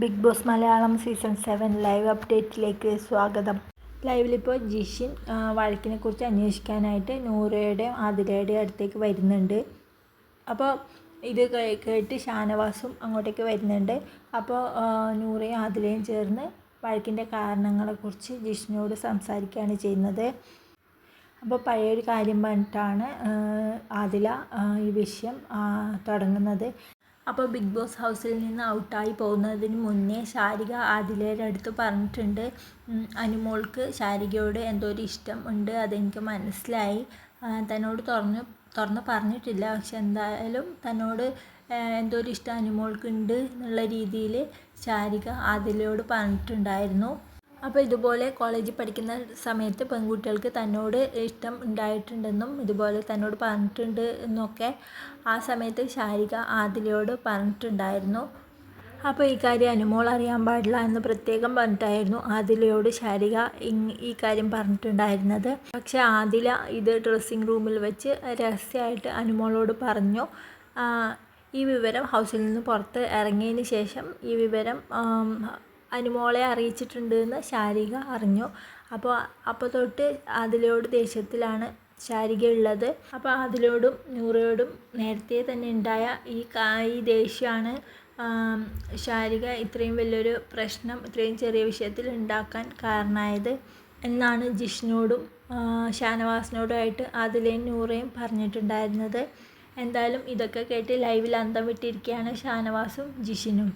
Bigg Boss Malayalam season seven live അപ്ഡേറ്റിലേക്ക് സ്വാഗതം. ലൈവിലിപ്പോൾ ജിഷിൻ വഴക്കിനെ കുറിച്ച് അന്വേഷിക്കാനായിട്ട് നൂറയുടെയും ആതിരയുടെയും അടുത്തേക്ക് വരുന്നുണ്ട്. അപ്പോൾ ഇത് കേട്ട് ഷാനവാസും അങ്ങോട്ടേക്ക് വരുന്നുണ്ട്. അപ്പോൾ നൂറയും ആതിരയും ചേർന്ന് വഴക്കിന്റെ കാരണങ്ങളെക്കുറിച്ച് ജിഷിനോട് സംസാരിക്കുകയാണ് ചെയ്യുന്നത്. അപ്പോൾ പഴയൊരു കാര്യം പറഞ്ഞിട്ടാണ് ആദില ഈ വിഷയം തുടങ്ങുന്നത്. അപ്പോൾ ബിഗ് ബോസ് ഹൗസിൽ നിന്ന് ഔട്ടായി പോകുന്നതിന് മുന്നേ ശാരിക ആദിലയുടെ അടുത്ത് പറഞ്ഞിട്ടുണ്ട് അനുമോൾക്ക് ശാരികയോട് എന്തോ ഒരു ഇഷ്ടം ഉണ്ട് അതെനിക്ക് മനസ്സിലായി. തന്നോട് തുറന്ന് തുറന്ന് പറഞ്ഞിട്ടില്ല. പക്ഷെ എന്തായാലും തന്നോട് എന്തോ ഒരു ഇഷ്ടം അനുമോൾക്കുണ്ട് എന്നുള്ള രീതിയിൽ ശാരിക ആദിലയോട് പറഞ്ഞിട്ടുണ്ടായിരുന്നു. അപ്പോൾ ഇതുപോലെ കോളേജിൽ പഠിക്കുന്ന സമയത്ത് പെൺകുട്ടികൾക്ക് തന്നോട് ഇഷ്ടം ഉണ്ടായിട്ടുണ്ടെന്നും ഇതുപോലെ തന്നോട് പറഞ്ഞിട്ടുണ്ട് എന്നൊക്കെ ആ സമയത്ത് ശാരിക ആദിലയോട് പറഞ്ഞിട്ടുണ്ടായിരുന്നു. അപ്പോൾ ഈ കാര്യം അനുമോൾ അറിയാൻ പാടില്ല എന്ന് പ്രത്യേകം പറഞ്ഞിട്ടായിരുന്നു ആദിലയോട് ശാരിക ഈ കാര്യം പറഞ്ഞിട്ടുണ്ടായിരുന്നത്. പക്ഷേ ആദില ഇത് ഡ്രസ്സിങ് റൂമിൽ വെച്ച് രഹസ്യമായിട്ട് അനുമോളോട് പറഞ്ഞു. ഈ വിവരം ഹൗസിൽ നിന്ന് പുറത്ത് ഇറങ്ങിയതിന് ശേഷം ഈ വിവരം അനുമോളെ അറിയിച്ചിട്ടുണ്ട് എന്ന് ശാരിക അറിഞ്ഞു. അപ്പോൾ അപ്പോൾ തൊട്ട് അതിലോട് ദേഷ്യത്തിലാണ് ശാരിക ഉള്ളത്. അപ്പോൾ അതിലോടും നൂറയോടും നേരത്തെ തന്നെ ഉണ്ടായ ഈ ഈ ദേഷ്യമാണ് ശാരിക ഇത്രയും വലിയൊരു പ്രശ്നം ഇത്രയും ചെറിയ വിഷയത്തിൽ ഉണ്ടാക്കാൻ കാരണമായത് എന്നാണ് ജിഷ്ണുവോടും ഷാനവാസിനോടുമായിട്ട് അതിലേയും നൂറയും പറഞ്ഞിട്ടുണ്ടായിരുന്നത്. എന്തായാലും ഇതൊക്കെ കേട്ട് ലൈവിൽ അന്തം വിട്ടിരിക്കുകയാണ് ഷാനവാസും ജിഷിനും